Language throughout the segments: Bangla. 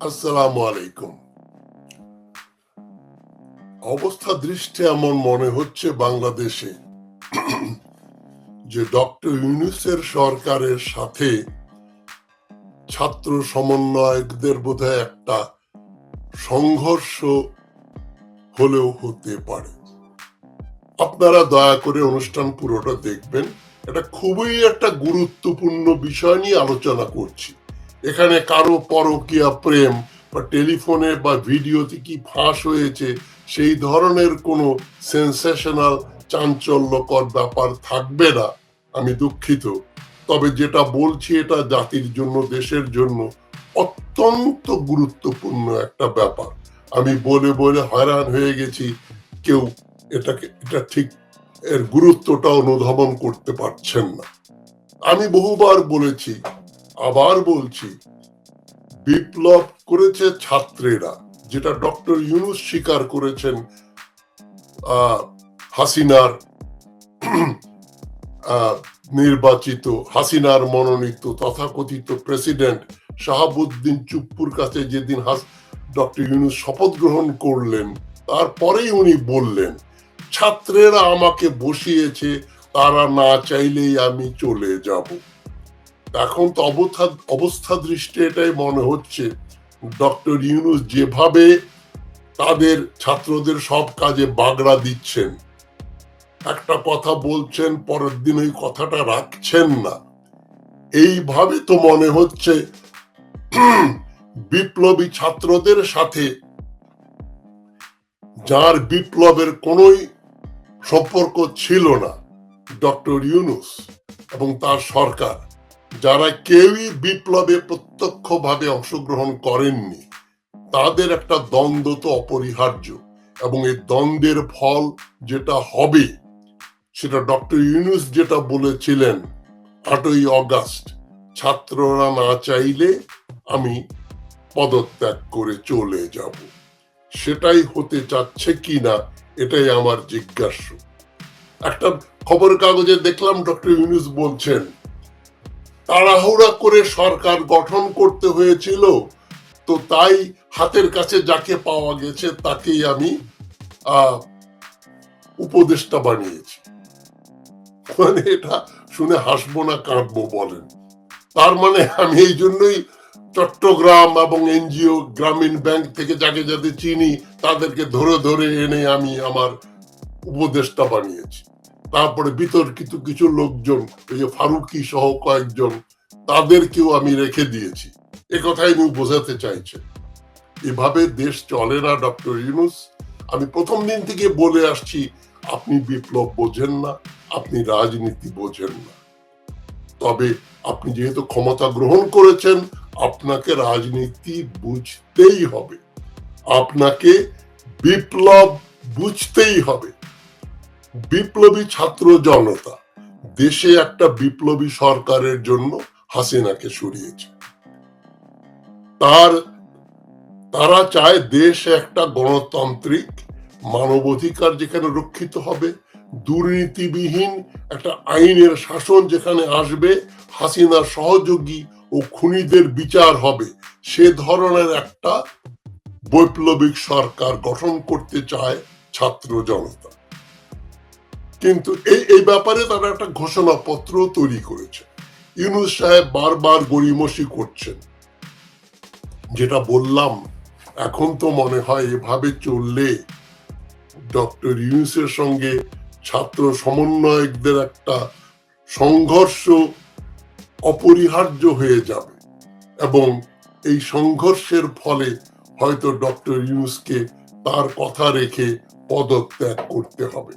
আসসালামু আলাইকুম অবস্থা দৃষ্টি এমন মনে হচ্ছে বাংলাদেশে যে ডক্টর ইউনুসের সরকারের সাথে ছাত্র সমন্বয়কদের বোধহয় একটা সংঘর্ষ হলেও হতে পারে। আপনারা দয়া করে অনুষ্ঠান পুরোটা দেখবেন। এটা খুবই একটা গুরুত্বপূর্ণ বিষয় নিয়ে আলোচনা করছি। এখানে কারও পরকীয়া প্রেম বা টেলিফোনে বা ভিডিওতে কি ফাঁস হয়েছে, সেই ধরনের কোনো সেন্সেশনাল চাঞ্চল্যকর ব্যাপার থাকবে না। আমি দুঃখিত। তবে যেটা বলছি, এটা জাতির জন্য, দেশের জন্য অত্যন্ত গুরুত্বপূর্ণ একটা ব্যাপার। আমি বলে বলে হয়রান হয়ে গেছি, কেউ এটাকে, এটা ঠিক এর গুরুত্বটা অনুধাবন করতে পারছেন না। আমি বহুবার বলেছি আবার বলছি, বিপ্লব করেছে ছাত্রেরা, যেটা ডক্টর ইউনুস স্বীকার করেছেন হাসিনার নির্বাচিত, হাসিনার মনোনীত তথাকথিত প্রেসিডেন্ট শাহাবুদ্দিন চুপ্পুর কাছে যেদিন ডক্টর ইউনুস শপথ গ্রহণ করলেন, তারপরেই উনি বললেন, ছাত্রেরা আমাকে বসিয়েছে, তারা না চাইলেই আমি চলে যাব। এখন তো অবস্থা অবস্থা দৃষ্টি এটাই মনে হচ্ছে। ডক্টর ইউনুস যেভাবে তাদের ছাত্রদের সব কাজে বাগড়া দিচ্ছেন, একটা কথা বলছেন, পরের দিন ওই কথাটা রাখছেন না। এইভাবে তো মনে হচ্ছে বিপ্লবী ছাত্রদের সাথে, যার বিপ্লবের কোনোই সম্পর্ক ছিল না, ডক্টর ইউনুস এবং তার সরকার। যারা কেউই বিপ্লবে প্রত্যক্ষভাবে অংশগ্রহণ করেননি, তাদের একটা দ্বন্দ্ব তো অপরিহার্য এবং এই দ্বন্দ্বের ফল যেটা হবে, সেটা ডক্টর ইউনুস যেটা বলেছিলেন, আটই অগাস্ট, ছাত্ররা না চাইলে আমি পদত্যাগ করে চলে যাব। সেটাই হতে চাচ্ছে কি না এটাই আমার জিজ্ঞাসা। একটা খবরের কাগজে দেখলাম, ডক্টর ইউনুস বলছেন তাড়াহুড়া করে সরকার গঠন করতে হয়েছিল, তো তাই হাতের কাছে যাকে পাওয়া গেছে তাকেই আমি উপদেষ্টা বানিয়েছি। মানে এটা শুনে হাসবো না, কাঁদবো বলেন। তার মানে আমি এই জন্যই চট্টগ্রাম এবং এনজিও, গ্রামীণ ব্যাংক থেকে যাকে যাদের চিনি, তাদেরকে ধরে ধরে এনে আমি আমার উপদেষ্টা বানিয়েছি। তারপরে বিতর্কিত কিছু লোকজন ওই যে ফারুকি সহ কয়েকজন, তাদেরকেও আমি রেখে দিয়েছি। এ কথাই আমি বোঝাতে চাইছি। এভাবে দেশ চলে না, ডক্টর ইউনুস। আমি প্রথম দিন থেকে বলে আসছি, আপনি বিপ্লব বোঝেন না, আপনি রাজনীতি বোঝেন না। তবে আপনি যেহেতু ক্ষমতা গ্রহণ করেছেন, আপনাকে রাজনীতি বুঝতেই হবে। আপনাকে বিপ্লব বুঝতেই হবে। বিপ্লবী ছাত্র জনতা দেশে একটা বিপ্লবী সরকারের জন্য হাসিনাকে সরিয়েছে। তার, তারা চায় দেশ একটা গণতান্ত্রিক, মানবাধিকার যেখানে রক্ষিত হবে, দুর্নীতিবিহীন একটা আইনের শাসন যেখানে আসবে হাসিনার সহযোগী ও খুনিদের বিচার হবে, সে ধরনের একটা বৈপ্লবিক সরকার গঠন করতে চায় ছাত্র জনতা। কিন্তু এই এই ব্যাপারে তারা একটা ঘোষণাপত্র তৈরি করেছে। ইউনুস সাহেব বারবার গড়িমসি করছেন। যেটা বললাম, এখন তো মনে হয় এভাবে চললে ডক্টর ইউনুসের সঙ্গে ছাত্র সমন্বয়কদের একটা সংঘর্ষ অপরিহার্য হয়ে যাবে এবং এই সংঘর্ষের ফলে হয়তো ডক্টর ইউনুসকে তার কথা রেখে পদত্যাগ করতে হবে।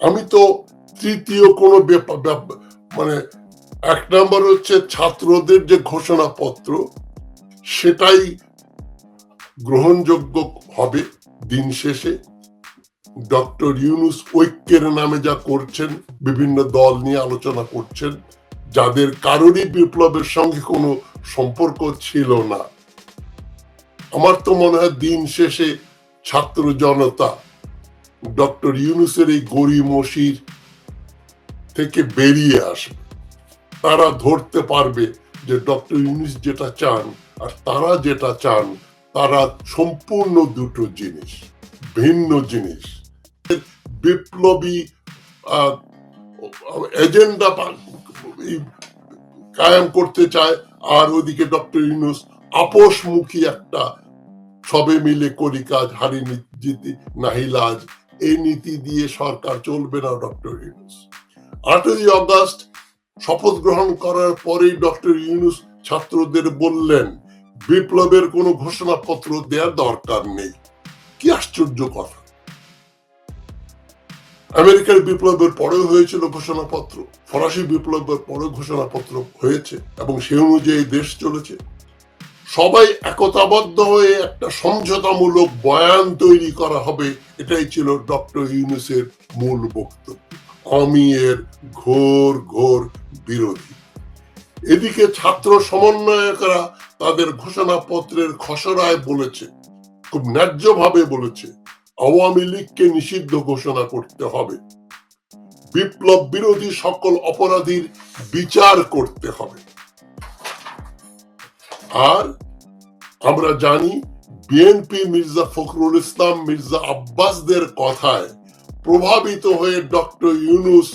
আমি তো তৃতীয় কোনো মানে এক নম্বর হচ্ছে ছাত্রদের যে ঘোষণাপত্র, সেটাই গ্রহণযোগ্য হবে দিন শেষে। ডক্টর ইউনুস ঐক্যের নামে যা করছেন, বিভিন্ন দল নিয়ে আলোচনা করছেন, যাদের কারোরই বিপ্লবের সঙ্গে কোনো সম্পর্ক ছিল না। আমার তো মনে হয় দিন শেষে ছাত্র জনতা ডক্টর ইউনুসের এই গরিমসির থেকে বেরিয়ে আসবে। তারা ধরতে পারবে যে ডক্টর ইউনুস যেটা চান আর তারা যেটা চান, তারা সম্পূর্ণ দুটো জিনিস, ভিন্ন জিনিস। বিপ্লবী এজেন্ডা কায়েম করতে চায় আর ওদিকে ডক্টর ইউনুস আপোষমুখী একটা সবে মিলে করি কাজ হারি জিতি নাহি লাজ এই নীতি দিয়ে সরকার চলবে না, ডক্টর ইউনুস। আটই অগস্ট শপথ গ্রহণ করার পরেই ডক্টর ইউনুস ছাত্রদের বললেন, বিপ্লবের কোনো ঘোষণাপত্র দেওয়ার দরকার নেই। কি আশ্চর্য কথা। আমেরিকার বিপ্লবের পরেও হয়েছিল ঘোষণাপত্র, ফরাসি বিপ্লবের পরেও ঘোষণাপত্র হয়েছে এবং সে অনুযায়ী দেশ চলেছে। সবাই একতাবদ্ধ হয়ে একটা সমঝোতামূলক বয়ান তৈরি করা হবে, এটাই ছিল ডক্টর ইউনুসের মূল বক্তব্য। আমি এর ঘোর ঘোর বিরোধী। এদিকে ছাত্র সমন্বয়করা তাদের ঘোষণাপত্রের খসড়ায় বলেছে, খুব ন্যায্যভাবে বলেছে, আওয়ামী লীগকে নিষিদ্ধ ঘোষণা করতে হবে। বিপ্লব বিরোধী সকল অপরাধীর বিচার করতে হবে। আর আমরা জানি বিএনপি মির্জা ফখরুল ইসলাম, মির্জা আব্বাসদের কথায় প্রভাবিত হয়ে ডক্টর ইউনুস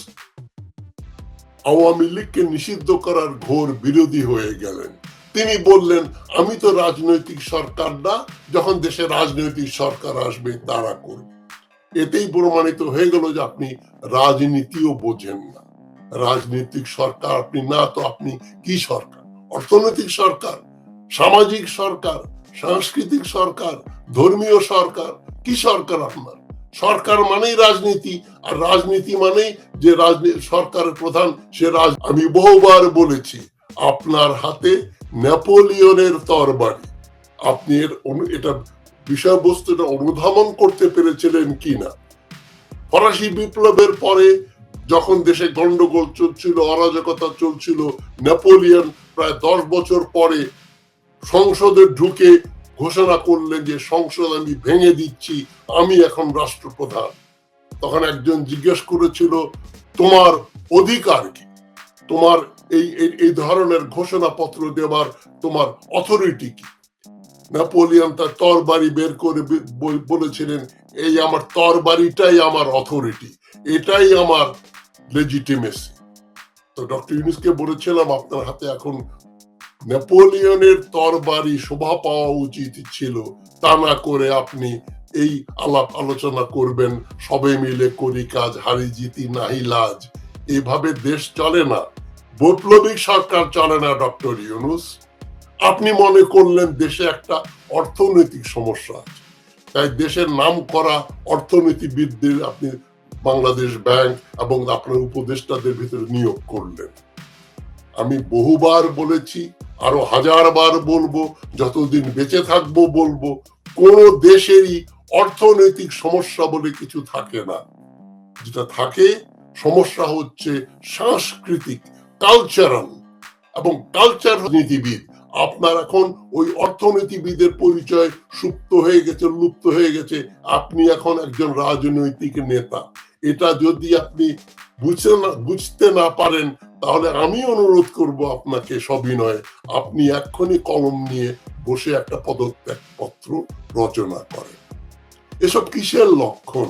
আওয়ামী লীগকে নিষিদ্ধ করার ঘোর বিরোধী হয়ে গেলেন। তিনি বললেন, আমি তো রাজনৈতিক সরকার না, যখন দেশে রাজনৈতিক সরকার আসবে, তারা করবে। এতেই প্রমাণিত হয়ে গেল যে আপনি রাজনীতিও বোঝেন না। রাজনৈতিক সরকার আপনি না, তো আপনি কি সরকার? অর্থনৈতিক সরকার? সামাজিক সরকার, সাংস্কৃতিক সরকার, ধর্মীয় সরকার, কি সরকার আপনার? সরকার মানেই রাজনীতি, আর রাজনীতি মানেই যে সরকারের প্রধান সে রাজ, আমি বহুবার বলেছি, আপনার হাতে নেপোলিয়নের তরবারি। আপনি এর এটা বিষয়বস্তুটা অনুধাবন করতে পেরেছিলেন কিনা? ফরাসি বিপ্লবের পরে যখন দেশে গন্ডগোল চলছিল, অরাজকতা চলছিল, নেপোলিয়ন প্রায় দশ বছর পরে সংসদে ঢুকে ঘোষণা করলেন যে সংসদ আমি ভেঙে দিচ্ছি, আমি এখন রাষ্ট্রপ্রধান। তখন একজন জিজ্ঞেস করেছিল, তোমার অধিকার কি? তোমার এই, এই- ধরনের ঘোষণাপত্র দেওয়ার তোমার অথরিটি কি? নেপোলিয়ন তার তরবারি বের করে বলেছিলেন, এই আমার তরবারিটাই আমার অথরিটি এটাই আমার লেজিটিমেসি তো ডক্টর ইউনুসকে বলেছিলাম, আপনার হাতে এখন নেপোলিয়নের তরবারি শোভা পাওয়া উচিত ছিল। তা না করে আপনি এই আলাপ আলোচনা করবেন, সবে মিলে করি কাজ, হারি জিতি নাহি লাজ। এইভাবে দেশ চলে না। বৈপ্লবিক সরকার চলে না, ডক্টর ইউনুস। আপনি মনে করলেন দেশে একটা অর্থনৈতিক সমস্যা আছে। তাই দেশের নাম করা অর্থনীতিবিদদের আপনি বাংলাদেশ ব্যাংক এবং আপনার উপদেষ্টাদের ভিতরে নিয়োগ করলেন। আমি বহুবার বলেছি, আরও হাজারবার বলব, যতদিন বেঁচে থাকব বলব, কোন দেশেরই অর্থনৈতিক সমস্যা বলে কিছু থাকে না। যেটা থাকে, সমস্যা হচ্ছে সাংস্কৃতিক কালচারাল এবং কালচার নীতিবিদ। আপনার এখন ওই অর্থনীতিবিদের পরিচয় সুপ্ত হয়ে গেছে, লুপ্ত হয়ে গেছে। আপনি এখন একজন রাজনৈতিক নেতা। এটা যদি আপনি বুঝতে না বুঝতে না পারেন, তাহলে আমি অনুরোধ করব আপনাকে সবিনয়, আপনি এক্ষুনি কলম নিয়ে বসে একটা পদত্যাগ পত্র রচনা করেন। এসব কিসের লক্ষণ?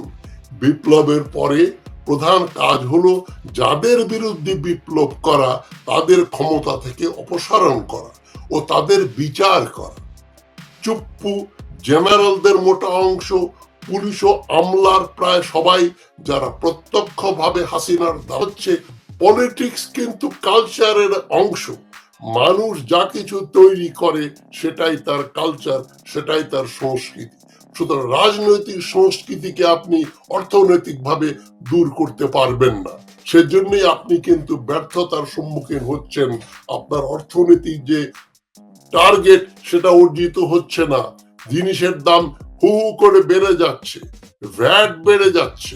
বিপ্লবের পরে প্রধান কাজ হলো যাদের বিরুদ্ধে বিপ্লব করা, তাদের ক্ষমতা থেকে অপসারণ করা ও তাদের বিচার করা। চুপ্পু, জেনারেলদের মোটা অংশ পুলিশ ও আমলার প্রায় সবাই, যারা প্রত্যক্ষভাবে হাসিনার দা- হচ্ছে পলিটিক্স কিন্তু কালচারের অংশ। মানুষ যা কিছু তৈরি করে, সেটাই তার কালচার সেটাই তার সংস্কৃতি। সুতরাং রাজনৈতিক সংস্কৃতিকে আপনি অর্থনৈতিকভাবে দূর করতে পারবেন না। সেজন্যই আপনি কিন্তু ব্যর্থতার সম্মুখীন হচ্ছেন। আপনার অর্থনীতির যে টার্গেট সেটা অর্জিত হচ্ছে না। জিনিসের দাম হু হু করে বেড়ে যাচ্ছে ভ্যাট বেড়ে যাচ্ছে।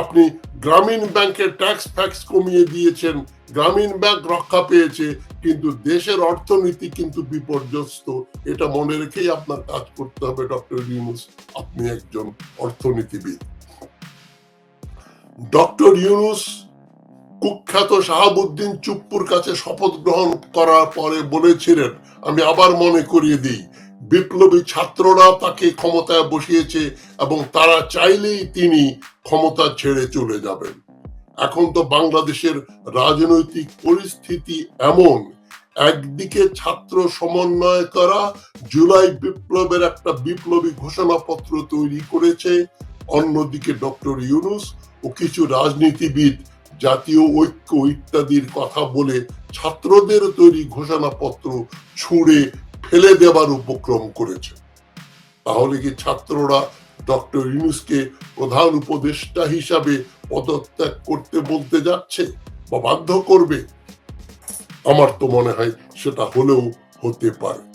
আপনি গ্রামীণ ব্যাংকের ট্যাক্স ফ্যাক্স কমিয়ে দিয়েছেন, গ্রামীণ ব্যাংক রক্ষা পেয়েছে, কিন্তু দেশের অর্থনীতি কিন্তু বিপর্যস্ত। এটা মনে রেখেই আপনার কাজ করতে হবে, ডক্টর ইউনুস। আপনি একজন অর্থনীতিবিদ। ডক্টর ইউনুস কুখ্যাত শাহাবুদ্দিন চুপ্পুর কাছে শপথ গ্রহণ করার পরে বলেছিলেন, আমি আবার মনে করিয়ে দিই বিপ্লবী ছাত্ররা তাকে ক্ষমতায় বসিয়েছে এবং তারা চাইলেই তিনি ক্ষমতা ছেড়ে চলে যাবেন। এখন তো বাংলাদেশের রাজনৈতিক পরিস্থিতি এমন, একদিকে ছাত্র সমন্বয় করা জুলাই বিপ্লবের একটা বিপ্লবী ঘোষণাপত্র তৈরি করেছে, অন্যদিকে ডক্টর ইউনুস ও কিছু রাজনীতিবিদ জাতীয় ঐক্য ইত্যাদির কথা বলে ছাত্রদের তৈরি ঘোষণাপত্র ছুঁড়ে ফেলে দেবার উপক্রম করেছে। তাহলে কি ছাত্ররা ডক্টর ইউনুসকে প্রধান উপদেষ্টা হিসাবে পদত্যাগ করতে বলতে যাচ্ছে বা বাধ্য করবে? আমার তো মনে হয় সেটা হলেও হতে পারে।